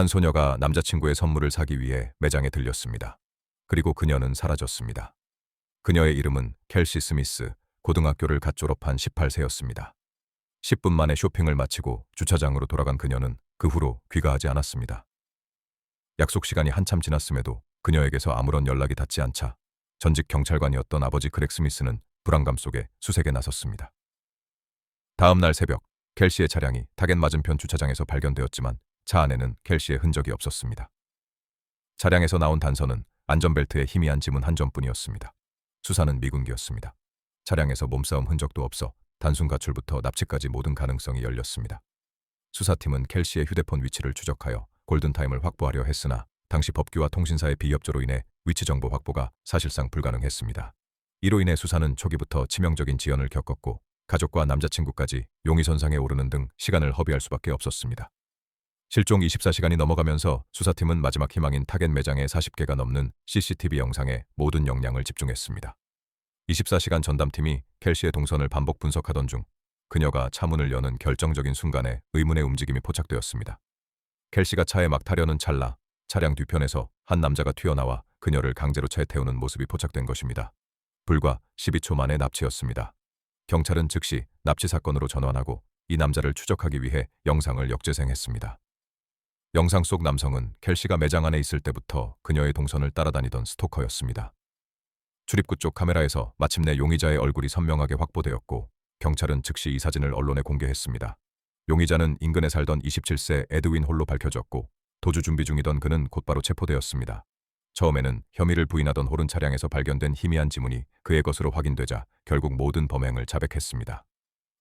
한 소녀가 남자친구의 선물을 사기 위해 매장에 들렸습니다. 그리고 그녀는 사라졌습니다. 그녀의 이름은 켈시 스미스, 고등학교를 갓 졸업한 18세였습니다. 10분 만에 쇼핑을 마치고 주차장으로 돌아간 그녀는 그 후로 귀가하지 않았습니다. 약속 시간이 한참 지났음에도 그녀에게서 아무런 연락이 닿지 않자 전직 경찰관이었던 아버지 크렉 스미스는 불안감 속에 수색에 나섰습니다. 다음 날 새벽 켈시의 차량이 타겟 맞은편 주차장에서 발견되었지만 차 안에는 켈시의 흔적이 없었습니다. 차량에서 나온 단서는 안전벨트에 희미한 지문 한 점뿐이었습니다. 수사는 미군기였습니다. 차량에서 몸싸움 흔적도 없어 단순 가출부터 납치까지 모든 가능성이 열렸습니다. 수사팀은 켈시의 휴대폰 위치를 추적하여 골든타임을 확보하려 했으나 당시 법규와 통신사의 비협조로 인해 위치 정보 확보가 사실상 불가능했습니다. 이로 인해 수사는 초기부터 치명적인 지연을 겪었고 가족과 남자친구까지 용의선상에 오르는 등 시간을 허비할 수밖에 없었습니다. 실종 24시간이 넘어가면서 수사팀은 마지막 희망인 타겟 매장의 40개가 넘는 CCTV 영상에 모든 역량을 집중했습니다. 24시간 전담팀이 켈시의 동선을 반복 분석하던 중 그녀가 차문을 여는 결정적인 순간에 의문의 움직임이 포착되었습니다. 켈시가 차에 막 타려는 찰나 차량 뒤편에서 한 남자가 튀어나와 그녀를 강제로 차에 태우는 모습이 포착된 것입니다. 불과 12초 만의 납치였습니다. 경찰은 즉시 납치 사건으로 전환하고 이 남자를 추적하기 위해 영상을 역재생했습니다. 영상 속 남성은 켈시가 매장 안에 있을 때부터 그녀의 동선을 따라다니던 스토커였습니다. 출입구 쪽 카메라에서 마침내 용의자의 얼굴이 선명하게 확보되었고 경찰은 즉시 이 사진을 언론에 공개했습니다. 용의자는 인근에 살던 27세 에드윈 홀로 밝혀졌고 도주 준비 중이던 그는 곧바로 체포되었습니다. 처음에는 혐의를 부인하던 홀은 차량에서 발견된 희미한 지문이 그의 것으로 확인되자 결국 모든 범행을 자백했습니다.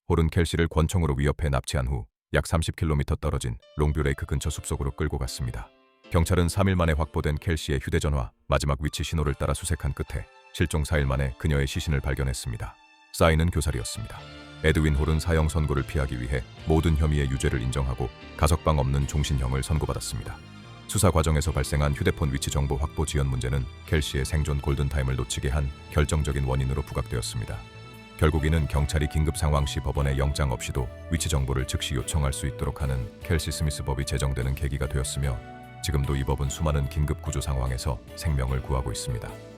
홀은 켈시를 권총으로 위협해 납치한 후 약 30km 떨어진 롱뷰레이크 근처 숲속으로 끌고 갔습니다. 경찰은 3일 만에 확보된 켈시의 휴대전화 마지막 위치 신호를 따라 수색한 끝에 실종 4일 만에 그녀의 시신을 발견했습니다. 사인은 교살이었습니다. 에드윈 홀은 사형 선고를 피하기 위해 모든 혐의의 유죄를 인정하고 가석방 없는 종신형을 선고받았습니다. 수사 과정에서 발생한 휴대폰 위치 정보 확보 지연 문제는 켈시의 생존 골든타임을 놓치게 한 결정적인 원인으로 부각되었습니다. 결국 이는 경찰이 긴급 상황 시 법원의 영장 없이도 위치 정보를 즉시 요청할 수 있도록 하는 켈시 스미스 법이 제정되는 계기가 되었으며 지금도 이 법은 수많은 긴급 구조 상황에서 생명을 구하고 있습니다.